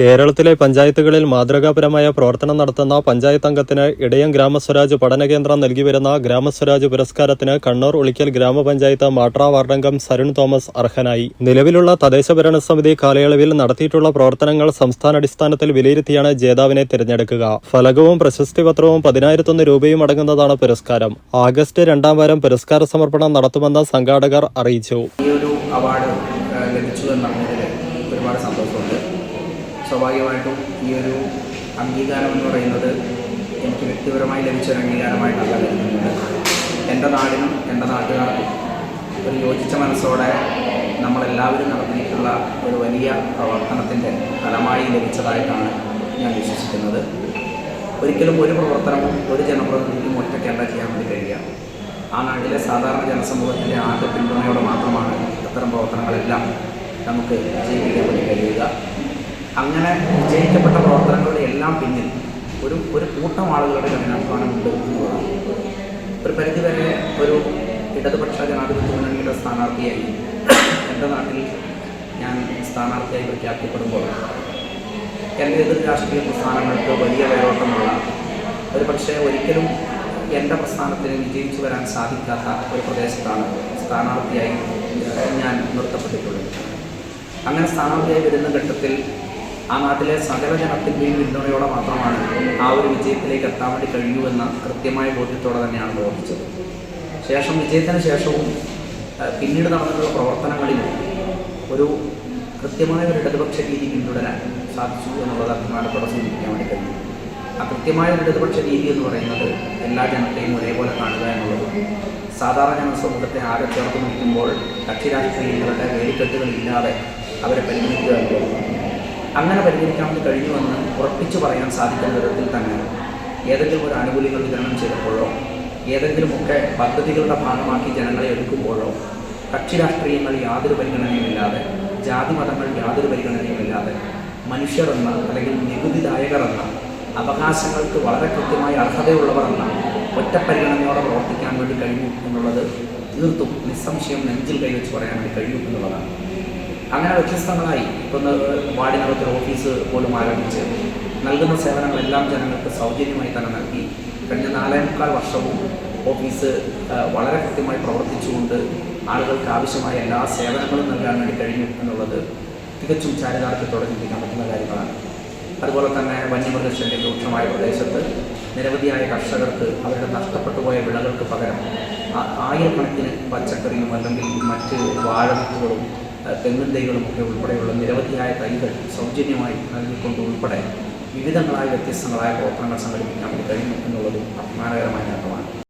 കേരളത്തിലെ പഞ്ചായത്തുകളിൽ മാതൃകാപരമായ പ്രവർത്തനം നടത്തുന്ന പഞ്ചായത്ത് അംഗത്തിന് ഇടയം ഗ്രാമസ്വരാജ് പഠന കേന്ദ്രം നൽകി വരുന്ന ഗ്രാമസ്വരാജ് പുരസ്കാരത്തിന് കണ്ണൂർ ഉളിക്കൽ ഗ്രാമപഞ്ചായത്ത് മാട്ര വാർഡംഗം സരുൺ തോമസ് അർഹനായി. നിലവിലുള്ള തദ്ദേശഭരണ സമിതി കാലയളവിൽ നടത്തിയിട്ടുള്ള പ്രവർത്തനങ്ങൾ സംസ്ഥാനാടിസ്ഥാനത്തിൽ വിലയിരുത്തിയാണ് ജേതാവിനെ തിരഞ്ഞെടുക്കുക. ഫലകവും പ്രശസ്തി പത്രവും പതിനായിരത്തൊന്ന് രൂപയും അടങ്ങുന്നതാണ് പുരസ്കാരം. ആഗസ്റ്റ് രണ്ടാം വാരം പുരസ്കാര സമർപ്പണം നടത്തുമെന്ന് സംഘാടകർ അറിയിച്ചു. ഒരുപാട് സന്തോഷമുണ്ട്. സ്വാഭാവികമായിട്ടും ഈ ഒരു അംഗീകാരം എന്ന് പറയുന്നത് എനിക്ക് വ്യക്തിപരമായി ലഭിച്ച ഒരു അംഗീകാരമായിട്ടല്ല കരുതുന്നത് എന്റെ നാടിനും എന്റെ നാട്ടുകാർക്കും ഒരു യോജിച്ച മനസ്സോടെ നമ്മളെല്ലാവരും നടത്തിയിട്ടുള്ള ഒരു വലിയ പ്രവർത്തനത്തിന്റെ ഫലമായി ലഭിച്ചതായിട്ടാണ് ഞാൻ വിശ്വസിക്കുന്നത്. ഒരിക്കലും ഒരു പ്രവർത്തനവും ഒരു ജനപ്രതിനിധിക്കും ഒറ്റയ്ക്കല്ല ചെയ്യാൻ വേണ്ടി കഴിയുക. ആ നാട്ടിലെ സാധാരണ ജനസമൂഹത്തിന്റെ ആദ്യ പിന്തുണയോടെ മാത്രമാണ് അത്തരം പ്രവർത്തനങ്ങളെല്ലാം നമുക്ക് ജീവിക്കാൻ വേണ്ടി കഴിയുക. അങ്ങനെ വിജയിക്കപ്പെട്ട പ്രവർത്തനങ്ങളുടെ എല്ലാം പിന്നിൽ ഒരു ഒരു കൂട്ടം ആളുകളുടെ കഠിനാധ്വാനമുണ്ട് ഒരു പരിധിവരെ ഒരു ഇടതുപക്ഷ ജനാധിപത്യ മുന്നണിയുടെ സ്ഥാനാർത്ഥിയായി എന്റെ നാട്ടിൽ ഞാൻ സ്ഥാനാർത്ഥിയായി പ്രഖ്യാപിക്കപ്പെടുമ്പോൾ എന്റെ എതിർ രാഷ്ട്രീയ പ്രസ്ഥാനങ്ങൾക്ക് വലിയ വേരോട്ടമുള്ള ഒരു പക്ഷേ ഒരിക്കലും എന്റെ പ്രസ്ഥാനത്തിന് വിജയിച്ചു വരാൻ സാധിക്കാത്ത ഒരു പ്രദേശത്താണ് സ്ഥാനാർത്ഥിയായി ഞാൻ നിർത്തപ്പെട്ടിട്ടുള്ളത്. അങ്ങനെ സ്ഥാനാർത്ഥിയായി വരുന്ന ഘട്ടത്തിൽ ആ നാട്ടിലെ സകല ജനത്തിന്റെയും പിന്തുണയോടെ മാത്രമാണ് ആ ഒരു വിജയത്തിലേക്ക് എത്താൻ വേണ്ടി കഴിയൂ എന്ന കൃത്യമായ ബോധ്യത്തോടെ തന്നെയാണ് പ്രവർത്തിച്ചത് ശേഷം വിജയത്തിന് ശേഷവും പിന്നീട് നടന്നിട്ടുള്ള പ്രവർത്തനങ്ങളിൽ ഒരു കൃത്യമായ ഒരു ഇടതുപക്ഷ രീതി പിന്തുടരാൻ സാധിച്ചു എന്നുള്ളത് അഭിമാനത്തോടെ സൂചിപ്പിക്കാൻ വേണ്ടി കഴിയും ആ കൃത്യമായ ഒരു ഇടതുപക്ഷ രീതി എന്ന് പറയുന്നത് എല്ലാ ജനത്തെയും ഒരേപോലെ കാണുക എന്നുള്ളത്. സാധാരണ ജനസമൂഹത്തെ ആകെ ചേർത്ത് നിൽക്കുമ്പോൾ കക്ഷി രാഷ്ട്രീയങ്ങളുടെ വേലിക്കെട്ടുകളില്ലാതെ അവരെ പരിഗണിക്കുക എന്നുള്ളതും. അങ്ങനെ പരിഹരിക്കാൻ വേണ്ടി കഴിഞ്ഞുവെന്ന് ഉറപ്പിച്ചു പറയാൻ സാധിക്കുന്ന വിധത്തിൽ തന്നെ ഏതെങ്കിലും ഒരു ആനുകൂല്യങ്ങൾ വിതരണം ചെയ്തപ്പോഴോ ഏതെങ്കിലുമൊക്കെ പദ്ധതികളുടെ ഭാഗമാക്കി ജനങ്ങളെ എടുക്കുമ്പോഴോ കക്ഷി രാഷ്ട്രീയങ്ങൾ യാതൊരു പരിഗണനയുമില്ലാതെ ജാതി മതങ്ങൾ യാതൊരു പരിഗണനയുമില്ലാതെ മനുഷ്യർ എന്ന അല്ലെങ്കിൽ നികുതിദായകർ എന്ന അവകാശങ്ങൾക്ക് വളരെ കൃത്യമായ അർഹതയുള്ളവർ എന്ന ഒറ്റ പരിഗണനയോടെ പ്രവർത്തിക്കാൻ വേണ്ടി കഴിയും എന്നുള്ളത് തീർത്തും നിസ്സംശയം നെഞ്ചിൽ കൈവച്ച് പറയാൻ വേണ്ടി കഴിയും എന്നുള്ളതാണ്. അങ്ങനെ വ്യത്യസ്തങ്ങളായി. ഇപ്പം വാർഡിനകത്ത് ഓഫീസ് പോലും ആരംഭിച്ച് നൽകുന്ന സേവനങ്ങളെല്ലാം ജനങ്ങൾക്ക് സൗജന്യമായി തന്നെ നൽകി. കഴിഞ്ഞ നാലേ മുക്കാൽ വർഷവും ഓഫീസ് വളരെ കൃത്യമായി പ്രവർത്തിച്ചുകൊണ്ട് ആളുകൾക്ക് ആവശ്യമായ എല്ലാ സേവനങ്ങളും നൽകാൻ വേണ്ടി കഴിഞ്ഞു എന്നുള്ളത് തികച്ചും ചാരിതാർത്ഥ്യത്തോടെ ചിന്തിക്കാൻ പറ്റുന്ന കാര്യങ്ങളാണ്. അതുപോലെ തന്നെ വന്യമൃഗശല്യം രൂക്ഷമായ പ്രദേശത്ത് നിരവധിയായ കർഷകർക്ക് അവരുടെ നഷ്ടപ്പെട്ടു പോയ വിളകൾക്ക് പകരം ആയിരക്കണക്കിന് പച്ചക്കറിയും അല്ലെങ്കിൽ മറ്റ് വാഴവിത്തുകളും ഏഹ് തെങ്ങിൻ തൈകളും ഒക്കെ ഉൾപ്പെടെയുള്ള നിരവധിയായ തൈകൾ സൗജന്യമായി നൽകിക്കൊണ്ട് ഉൾപ്പെടെ വിവിധങ്ങളായ വ്യത്യസ്തങ്ങളായ പ്രവർത്തനങ്ങൾ സംഘടിപ്പിക്കാൻ കഴിഞ്ഞു എന്നുള്ളതും അഭിമാനകരമായ നേട്ടമാണ്